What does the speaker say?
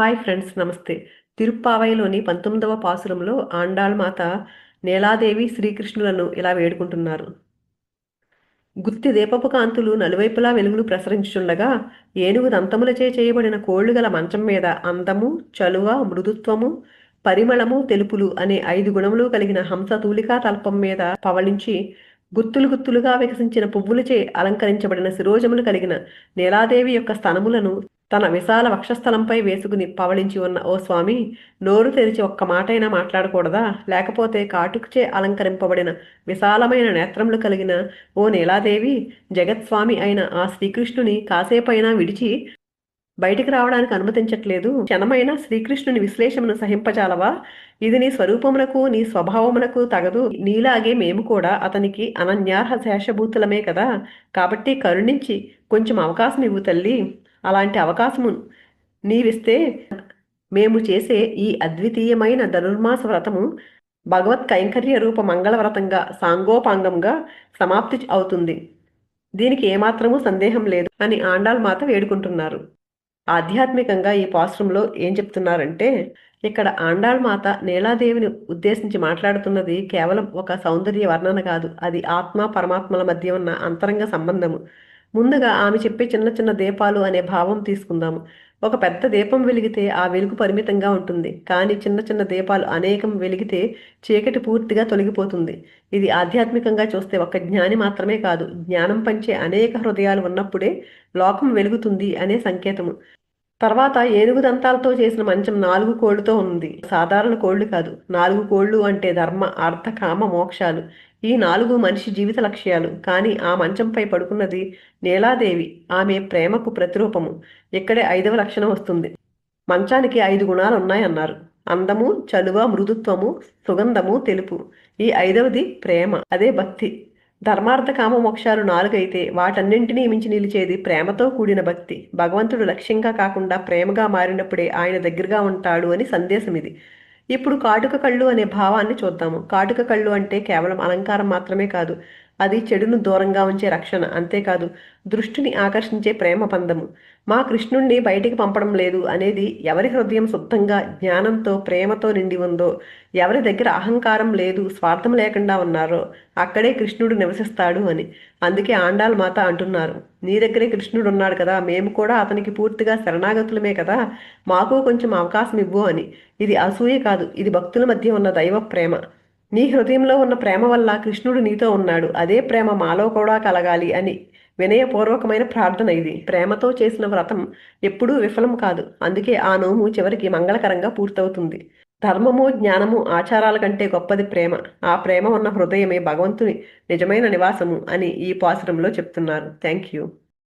Hi friends నమస్తే. తిరుప్పావైలోని పంతొమ్మిదవ పాసురంలో ఆండాళ్ మాత నీలాదేవి శ్రీకృష్ణులను ఇలా వేడుకుంటున్నారు. గుత్తి దీపపు కాంతులు నలువైపులా వెలుగులు ప్రసరించుండగా ఏనుగు దంతములచే చేయబడిన కోళ్ళు గల మంచం మీద అందము చలువ మృదుత్వము పరిమళము తెలుపులు అనే ఐదు గుణములు కలిగిన హంస తూలికా తల్పం మీద పవళించి గుత్తులు గుత్తులుగా వికసించిన పువ్వులచే అలంకరించబడిన శిరోజములు కలిగిన నీలాదేవి యొక్క స్థనములను తన విశాల వక్షస్థలంపై వేసుకుని పవళించి ఉన్న ఓ స్వామి నోరు తెరిచి ఒక్క మాటైనా మాట్లాడకూడదా? లేకపోతే కాటుకుచే అలంకరింపబడిన విశాలమైన నేత్రములు కలిగిన ఓ నీలాదేవి జగత్స్వామి అయిన ఆ శ్రీకృష్ణుని కాసేపైనా విడిచి బయటికి రావడానికి అనుమతించట్లేదు. క్షణమైన శ్రీకృష్ణుని విశ్లేషమును సహింపజాలవా? ఇది నీ స్వరూపమునకు నీ స్వభావమునకు తగదు. నీలాగే మేము కూడా అతనికి అనన్యార్హ శేషభూతులమే కదా. కాబట్టి కరుణించి కొంచెం అవకాశం ఇవ్వు తల్లి. అలాంటి అవకాశము నీవిస్తే మేము చేసే ఈ అద్వితీయమైన ధనుర్మాస వ్రతము భగవత్ కైంకర్య రూప మంగళ వ్రతంగా సాంగోపాంగంగా సమాప్తి అవుతుంది. దీనికి ఏమాత్రము సందేహం లేదు అని ఆండాల్ మాత వేడుకుంటున్నారు. ఆధ్యాత్మికంగా ఈ పాశ్రంలో ఏం చెప్తున్నారంటే ఇక్కడ ఆండాళ్ మాత నీలాదేవిని ఉద్దేశించి మాట్లాడుతున్నది కేవలం ఒక సౌందర్య వర్ణన కాదు అది ఆత్మ పరమాత్మల మధ్య ఉన్న అంతరంగ సంబంధము. ముందుగా ఆమె చెప్పే చిన్న చిన్న దీపాలు అనే భావం తీసుకుందాము. ఒక పెద్ద దీపం వెలిగితే ఆ వెలుగు పరిమితంగా ఉంటుంది. కానీ చిన్న చిన్న దీపాలు అనేకం వెలిగితే చీకటి పూర్తిగా తొలగిపోతుంది. ఇది ఆధ్యాత్మికంగా చూస్తే ఒక జ్ఞాని మాత్రమే కాదు జ్ఞానం పంచే అనేక హృదయాలు ఉన్నప్పుడే లోకం వెలుగుతుంది అనే సంకేతము. తర్వాత ఏనుగు దంతాలతో చేసిన మంచం నాలుగు కోళ్ళతో ఉంది. సాధారణ కోళ్ళు కాదు. నాలుగు కోళ్ళు అంటే ధర్మ అర్థ కామ మోక్షాలు. ఈ నాలుగు మనిషి జీవిత లక్ష్యాలు. కానీ ఆ మంచంపై పడుకున్నది నీలాదేవి. ఆమె ప్రేమకు ప్రతిరూపము. ఇక్కడే ఐదవ లక్షణం వస్తుంది. మంచానికి ఐదు గుణాలు ఉన్నాయన్నారు అందము చలువ మృదుత్వము సుగంధము తెలుపు. ఈ ఐదవది ప్రేమ. అదే భక్తి. ధర్మార్థ కామ మోక్షాలు నాలుగైతే వాటన్నింటినీ మించి నిలిచేది ప్రేమతో కూడిన భక్తి. భగవంతుడు లక్ష్యంగా కాకుండా ప్రేమగా మారినప్పుడే ఆయన దగ్గరగా ఉంటాడు అని సందేశం ఇది. ఇప్పుడు కాటుక కళ్ళు అనే భావాన్ని చూద్దాము. కాటుక కళ్ళు అంటే కేవలం అలంకారం మాత్రమే కాదు అది చెడును దూరంగా ఉంచే రక్షణ. అంతేకాదు దృష్టిని ఆకర్షించే ప్రేమ పందము మా కృష్ణుణ్ణి బయటికి పంపడం లేదు అనేది ఎవరి హృదయం శుద్ధంగా జ్ఞానంతో ప్రేమతో నిండి ఉందో ఎవరి దగ్గర అహంకారం లేదు స్వార్థం లేకుండా ఉన్నారో అక్కడే కృష్ణుడు నివసిస్తాడు అని. అందుకే ఆండాల్ మాత అంటున్నారు నీ దగ్గరే కృష్ణుడు ఉన్నాడు కదా మేము కూడా అతనికి పూర్తిగా శరణాగతులమే కదా మాకు కొంచెం అవకాశం ఇవ్వు అని. ఇది అసూయ కాదు ఇది భక్తుల మధ్య ఉన్న దైవ ప్రేమ. నీ హృదయంలో ఉన్న ప్రేమ వల్ల కృష్ణుడు నీతో ఉన్నాడు. అదే ప్రేమ మాలో కూడా కలగాలి అని వినయపూర్వకమైన ప్రార్థన ఇది. ప్రేమతో చేసిన వ్రతం ఎప్పుడూ విఫలం కాదు. అందుకే ఆ నోము చివరికి మంగళకరంగా పూర్తవుతుంది. ధర్మము జ్ఞానము ఆచారాల కంటే గొప్పది ప్రేమ. ఆ ప్రేమ ఉన్న హృదయమే భగవంతుని నిజమైన నివాసము అని ఈ పాసురంలో చెప్తున్నారు. Thank you